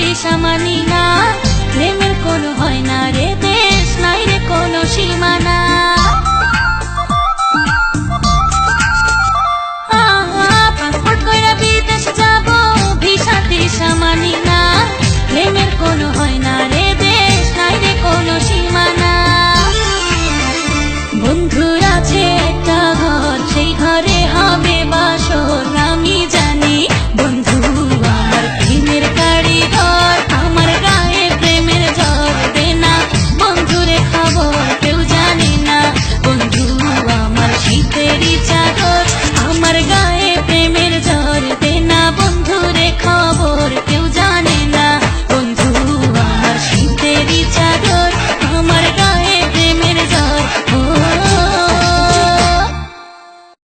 দিশা মানি না প্রেমের কোনো হয় না রে